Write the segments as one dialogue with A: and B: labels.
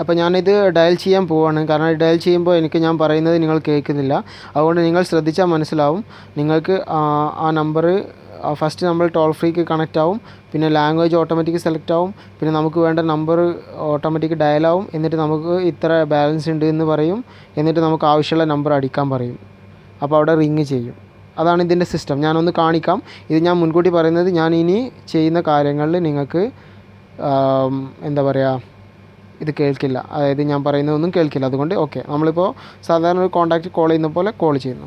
A: അപ്പോൾ ഞാനിത് ഡയൽ ചെയ്യാൻ പോവാണ്. കാരണം ഡയൽ ചെയ്യുമ്പോൾ എനിക്ക് ഞാൻ പറയുന്നത് നിങ്ങൾ കേൾക്കുന്നില്ല. അതുകൊണ്ട് നിങ്ങൾ ശ്രദ്ധിച്ചാൽ മനസ്സിലാവും. നിങ്ങൾക്ക് ആ, നമ്പർ ഫസ്റ്റ് നമ്മൾ ടോൾ ഫ്രീക്ക് കണക്റ്റ് ആവും. പിന്നെ ലാംഗ്വേജ് ഓട്ടോമാറ്റിക് സെലക്ട് ആവും. പിന്നെ നമുക്ക് വേണ്ട നമ്പർ ഓട്ടോമാറ്റിക് ഡയലാവും എന്നിട്ട് നമുക്ക് ഇത്ര ബാലൻസ് ഉണ്ട് എന്ന് പറയും. എന്നിട്ട് നമുക്ക് ആവശ്യമുള്ള നമ്പർ അടിക്കാൻ പറയും. അപ്പോൾ അവിടെ റിങ് ചെയ്യും. അതാണ് ഇതിന്റെ സിസ്റ്റം ഞാനൊന്ന് കാണിക്കാം. ഇത് ഞാൻ മുൻകൂട്ടി പറയുന്നത് ഞാൻ ഇനി ചെയ്യുന്ന കാര്യങ്ങളിൽ നിങ്ങൾക്ക് എന്താ പറയുക ഇത് കേൾക്കില്ല. അതായത് ഞാൻ പറയുന്നതൊന്നും കേൾക്കില്ല. അതുകൊണ്ട് ഓക്കെ നമ്മളിപ്പോൾ സാധാരണ ഒരു കോണ്ടാക്റ്റ് കോൾ ചെയ്യുന്ന പോലെ കോൾ ചെയ്യുന്നു.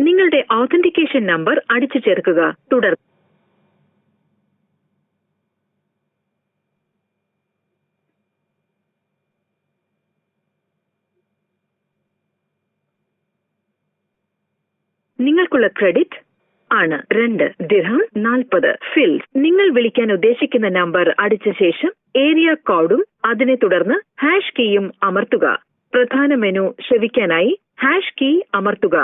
B: നിങ്ങളുടെ ഓതന്റിക്കേഷൻ നമ്പർ അടിച്ചു ചേർക്കുക. തുടർന്ന് നിങ്ങൾക്കുള്ള ക്രെഡിറ്റ് ആണ് രണ്ട് ദിർഹം നാൽപ്പത് ഫിൽസ് നിങ്ങൾ വിളിക്കാൻ ഉദ്ദേശിക്കുന്ന നമ്പർ അടിച്ച ശേഷം ഏരിയ കോഡും അതിനെ തുടർന്ന് ഹാഷ് കീയും അമർത്തുക. പ്രധാന മെനു ശ്രവിക്കാനായി ഹാഷ് കീ അമർത്തുക.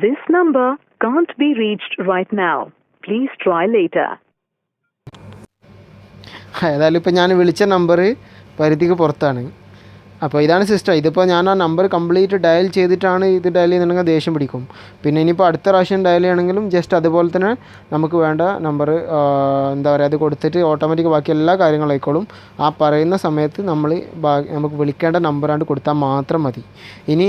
C: This number can't be reached right now. Please try later.
A: ഏതായാലും ഇപ്പോൾ ഞാൻ വിളിച്ച നമ്പർ പരിധിക്ക് പുറത്താണ്. അപ്പോൾ ഇതാണ് സിസ്റ്റം ഇതിപ്പോൾ ഞാൻ ആ നമ്പർ കംപ്ലീറ്റ് ഡയൽ ചെയ്തിട്ടാണ് ഇത് ഡയൽ ചെയ്യുന്നുണ്ടെങ്കിൽ ദേഷ്യം പിടിക്കും. പിന്നെ ഇനിയിപ്പോൾ അടുത്ത പ്രാവശ്യം ഡയൽ ചെയ്യണമെങ്കിലും ജസ്റ്റ് അതുപോലെ തന്നെ നമുക്ക് വേണ്ട നമ്പർ എന്താ പറയുക അത് കൊടുത്തിട്ട് ഓട്ടോമാറ്റിക് ബാക്കി എല്ലാ കാര്യങ്ങളും ആയിക്കോളും. ആ പറയുന്ന സമയത്ത് നമ്മൾ നമുക്ക് വിളിക്കേണ്ട നമ്പറാണ്ട് കൊടുത്താൽ മാത്രം മതി. ഇനി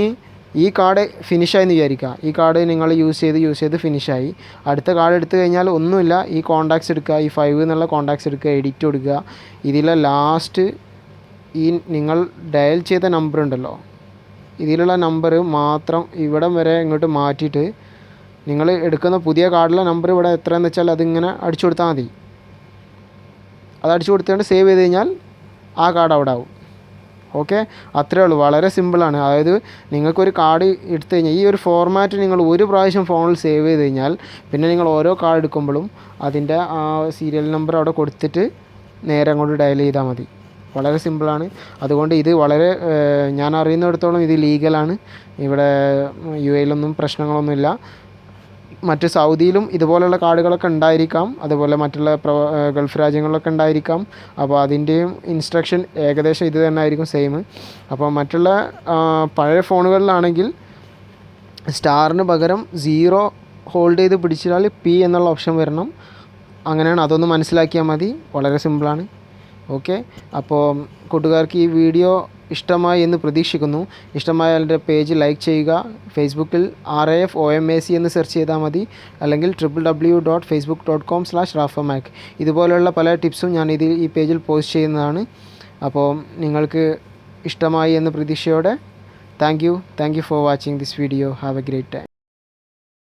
A: ഈ കാർഡ് ഫിനിഷായി എന്ന് വിചാരിക്കുക. ഈ കാർഡ് നിങ്ങൾ യൂസ് ചെയ്ത് യൂസ് ചെയ്ത് ഫിനിഷായി. അടുത്ത കാർഡ് എടുത്തു കഴിഞ്ഞാൽ ഒന്നുമില്ല. ഈ കോണ്ടാക്ട്സ് എടുക്കുക. ഈ ഫൈവ് എന്നുള്ള കോണ്ടാക്ട്സ് എടുക്കുക. എഡിറ്റ് കൊടുക്കുക. ഇതിലെ ലാസ്റ്റ് ഈ നിങ്ങൾ ഡയൽ ചെയ്ത നമ്പർ ഉണ്ടല്ലോ. ഇതിലുള്ള നമ്പർ മാത്രം ഇവിടം വരെ ഇങ്ങോട്ട് മാറ്റിയിട്ട് നിങ്ങൾ എടുക്കുന്ന പുതിയ കാർഡിലെ നമ്പർ ഇവിടെ എത്രയെന്ന് വെച്ചാൽ അതിങ്ങനെ അടിച്ചു കൊടുത്താൽ മതി. അത് അടിച്ചു കൊടുത്തുകൊണ്ട് സേവ് ചെയ്ത് കഴിഞ്ഞാൽ ആ കാർഡ് അവിടെ ആവും. ഓക്കെ? അത്രേ ഉള്ളൂ. വളരെ സിമ്പിളാണ്. അതായത് നിങ്ങൾക്കൊരു കാർഡ് എടുത്തു കഴിഞ്ഞാൽ ഈ ഒരു ഫോർമാറ്റ് നിങ്ങൾ ഒരു പ്രാവശ്യം ഫോണിൽ സേവ് ചെയ്ത് കഴിഞ്ഞാൽ പിന്നെ നിങ്ങൾ ഓരോ കാർഡ് എടുക്കുമ്പോഴും അതിന്റെ ആ സീരിയൽ നമ്പർ അവിടെ കൊടുത്തിട്ട് നേരെ അങ്ങോട്ട് ഡയൽ ചെയ്താൽ മതി. വളരെ സിമ്പിളാണ്. അതുകൊണ്ട് ഇത് വളരെ ഞാൻ അറിയുന്നിടത്തോളം ഇത് ലീഗലാണ് ഇവിടെ യു എയിലൊന്നും പ്രശ്നങ്ങളൊന്നുമില്ല. മറ്റ് സൗദിയിലും ഇതുപോലെയുള്ള കാർഡുകളൊക്കെ ഉണ്ടായിരിക്കാം. അതുപോലെ മറ്റുള്ള ഗൾഫ് രാജ്യങ്ങളിലൊക്കെ ഉണ്ടായിരിക്കാം. അപ്പോൾ അതിന്റെയും ഇൻസ്ട്രക്ഷൻ ഏകദേശം ഇത് തന്നെ ആയിരിക്കും സെയിം അപ്പോൾ മറ്റുള്ള പഴയ ഫോണുകളിലാണെങ്കിൽ സ്റ്റാറിന് പകരം സീറോ ഹോൾഡ് ചെയ്ത് പിടിച്ചാൽ പി എന്നുള്ള ഓപ്ഷൻ വരണം. അങ്ങനെയാണ് അതൊന്ന് മനസ്സിലാക്കിയാൽ മതി. വളരെ സിമ്പിളാണ്. ഓക്കെ? അപ്പോൾ കൂട്ടുകാർക്ക് ഈ വീഡിയോ ഇഷ്ടമായി എന്ന് പ്രതീക്ഷിക്കുന്നു. ഇഷ്ടമായ എന്റെ പേജ് ലൈക്ക് ചെയ്യുക. ഫേസ്ബുക്കിൽ R A F O M A C എന്ന് സെർച്ച് ചെയ്താൽ മതി. അല്ലെങ്കിൽ triple W dot Facebook dot com slash Rafa Mac ഇതുപോലെയുള്ള പല ടിപ്സും ഞാൻ ഇതിൽ ഈ പേജിൽ പോസ്റ്റ് ചെയ്യുന്നതാണ്. അപ്പോൾ നിങ്ങൾക്ക് ഇഷ്ടമായി എന്ന് പ്രതീക്ഷയോടെ. Thank you thank you for watching this video have a great time